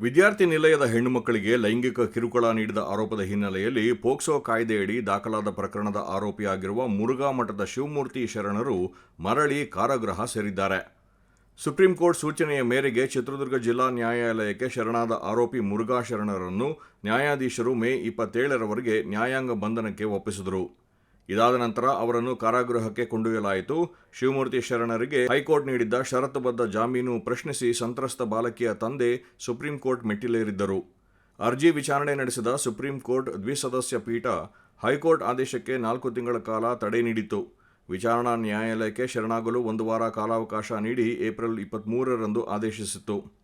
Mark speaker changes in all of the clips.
Speaker 1: ವಿದ್ಯಾರ್ಥಿ ನಿಲಯದ ಹೆಣ್ಣು ಮಕ್ಕಳಿಗೆ ಲೈಂಗಿಕ ಕಿರುಕುಳ ನೀಡಿದ ಆರೋಪದ ಹಿನ್ನೆಲೆಯಲ್ಲಿ ಪೋಕ್ಸೋ ಕಾಯ್ದೆಯಡಿ ದಾಖಲಾದ ಪ್ರಕರಣದ ಆರೋಪಿಯಾಗಿರುವ ಮುರುಘಾ ಮಠದ ಶಿವಮೂರ್ತಿ ಶರಣರು ಮರಳಿ ಕಾರಾಗೃಹ ಸೇರಿದ್ದಾರೆ. ಸುಪ್ರೀಂ ಕೋರ್ಟ್ ಸೂಚನೆಯ ಮೇರೆಗೆ ಚಿತ್ರದುರ್ಗ ಜಿಲ್ಲಾ ನ್ಯಾಯಾಲಯಕ್ಕೆ ಶರಣಾದ ಆರೋಪಿ ಮುರುಘಾ ಶರಣರನ್ನು ನ್ಯಾಯಾಧೀಶರು ಮೇ ಇಪ್ಪತ್ತೇಳರವರೆಗೆ ನ್ಯಾಯಾಂಗ ಬಂಧನಕ್ಕೆ ಒಪ್ಪಿಸಿದರು. ಇದಾದ ನಂತರ ಅವರನ್ನು ಕಾರಾಗೃಹಕ್ಕೆ ಕೊಂಡೊಯ್ಯಲಾಯಿತು. ಶಿವಮೂರ್ತಿ ಶರಣರಿಗೆ ಹೈಕೋರ್ಟ್ ನೀಡಿದ್ದ ಷರತ್ತುಬದ್ಧ ಜಾಮೀನು ಪ್ರಶ್ನಿಸಿ ಸಂತ್ರಸ್ತ ಬಾಲಕಿಯ ತಂದೆ ಸುಪ್ರೀಂ ಕೋರ್ಟ್ ಮೆಟ್ಟಿಲೇರಿದ್ದರು. ಅರ್ಜಿ ವಿಚಾರಣೆ ನಡೆಸಿದ ಸುಪ್ರೀಂ ಕೋರ್ಟ್ ದ್ವಿಸದಸ್ಯ ಪೀಠ ಹೈಕೋರ್ಟ್ ಆದೇಶಕ್ಕೆ ನಾಲ್ಕು ತಿಂಗಳ ಕಾಲ ತಡೆ ನೀಡಿತು ವಿಚಾರಣಾ ನ್ಯಾಯಾಲಯಕ್ಕೆ ಶರಣಾಗಲು ಒಂದು ವಾರ ಕಾಲಾವಕಾಶ ನೀಡಿ ಏಪ್ರಿಲ್ ಇಪ್ಪತ್ತ್ಮೂರರಂದು ಆದೇಶಿಸಿತ್ತು.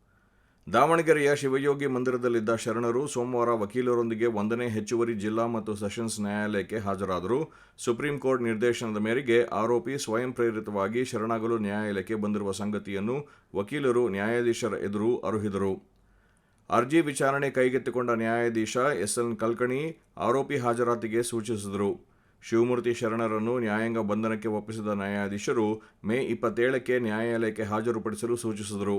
Speaker 1: ದಾವಣಗೆರೆಯ ಶಿವಯೋಗಿ ಮಂದಿರದಲ್ಲಿದ್ದ ಶರಣರು ಸೋಮವಾರ ವಕೀಲರೊಂದಿಗೆ ಒಂದನೇ ಹೆಚ್ಚುವರಿ ಜಿಲ್ಲಾ ಮತ್ತು ಸೆಷನ್ಸ್ ನ್ಯಾಯಾಲಯಕ್ಕೆ ಹಾಜರಾದರು. ಸುಪ್ರೀಂ ಕೋರ್ಟ್ ನಿರ್ದೇಶನದ ಮೇರೆಗೆ ಆರೋಪಿ ಸ್ವಯಂ ಪ್ರೇರಿತವಾಗಿ ಶರಣಾಗಲು ನ್ಯಾಯಾಲಯಕ್ಕೆ ಬಂದಿರುವ ಸಂಗತಿಯನ್ನು ವಕೀಲರು ನ್ಯಾಯಾಧೀಶರ ಎದುರು ಅರುಹಿದರು. ಅರ್ಜಿ ವಿಚಾರಣೆ ಕೈಗೆತ್ತಿಕೊಂಡ ನ್ಯಾಯಾಧೀಶ ಎಸ್ಎನ್ ಕಲ್ಕಣಿ ಆರೋಪಿ ಹಾಜರಾತಿಗೆ ಸೂಚಿಸಿದರು. ಶಿವಮೂರ್ತಿ ಶರಣರನ್ನು ನ್ಯಾಯಾಂಗ ಬಂಧನಕ್ಕೆ ಒಪ್ಪಿಸಿದ ನ್ಯಾಯಾಧೀಶರು ಮೇ ಇಪ್ಪತ್ತೇಳಕ್ಕೆ ನ್ಯಾಯಾಲಯಕ್ಕೆ ಹಾಜರುಪಡಿಸಲು ಸೂಚಿಸಿದರು.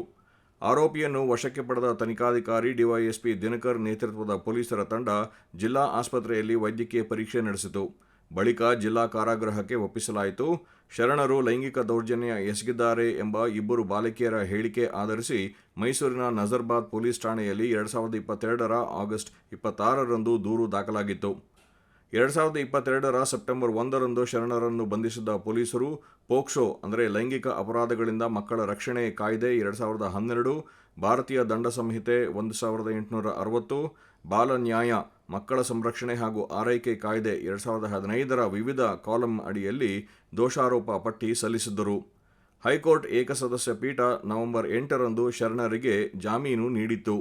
Speaker 1: ಆರೋಪಿಯನ್ನು ವಶಕ್ಕೆ ಪಡೆದ ತನಿಖಾಧಿಕಾರಿ ಡಿವೈಎಸ್ಪಿ ದಿನಕರ್ ನೇತೃತ್ವದ ಪೊಲೀಸರ ತಂಡ ಜಿಲ್ಲಾ ಆಸ್ಪತ್ರೆಯಲ್ಲಿ ವೈದ್ಯಕೀಯ ಪರೀಕ್ಷೆ ನಡೆಸಿತು. ಬಳಿಕ ಜಿಲ್ಲಾ ಕಾರಾಗೃಹಕ್ಕೆ ಒಪ್ಪಿಸಲಾಯಿತು. ಶರಣರು ಲೈಂಗಿಕ ದೌರ್ಜನ್ಯ ಎಸಗಿದ್ದಾರೆ ಎಂಬ ಇಬ್ಬರು ಬಾಲಕಿಯರ ಹೇಳಿಕೆ ಆಧರಿಸಿ ಮೈಸೂರಿನ ನಜರ್ಬಾದ್ ಪೊಲೀಸ್ ಠಾಣೆಯಲ್ಲಿ ಎರಡು ಸಾವಿರದ ಇಪ್ಪತ್ತೆರಡರ ಆಗಸ್ಟ್ ಇಪ್ಪತ್ತಾರರಂದು ದೂರು ದಾಖಲಾಗಿತ್ತು. ಎರಡು ಸಾವಿರದ ಇಪ್ಪತ್ತೆರಡರ ಸೆಪ್ಟೆಂಬರ್ ಒಂದರಂದು ಶರಣರನ್ನು ಬಂಧಿಸಿದ್ದ ಪೊಲೀಸರು ಪೋಕ್ಸೋ ಅಂದರೆ ಲೈಂಗಿಕ ಅಪರಾಧಗಳಿಂದ ಮಕ್ಕಳ ರಕ್ಷಣೆ ಕಾಯ್ದೆ ಎರಡು ಸಾವಿರದ ಹನ್ನೆರಡು, ಭಾರತೀಯ ದಂಡ ಸಂಹಿತೆ ಒಂದು ಸಾವಿರದ ಎಂಟುನೂರ ಅರವತ್ತು, ಬಾಲ ನ್ಯಾಯ, ಮಕ್ಕಳ ಸಂರಕ್ಷಣೆ ಹಾಗೂ ಆರೈಕೆ ಕಾಯ್ದೆ ಎರಡು ಸಾವಿರದ ಹದಿನೈದರ ವಿವಿಧ ಕಾಲಂ ಅಡಿಯಲ್ಲಿ ದೋಷಾರೋಪ ಪಟ್ಟಿ ಸಲ್ಲಿಸಿದ್ದರು. ಹೈಕೋರ್ಟ್ ಏಕಸದಸ್ಯ ಪೀಠ ನವೆಂಬರ್ ಎಂಟರಂದು ಶರಣರಿಗೆ ಜಾಮೀನು ನೀಡಿತ್ತು.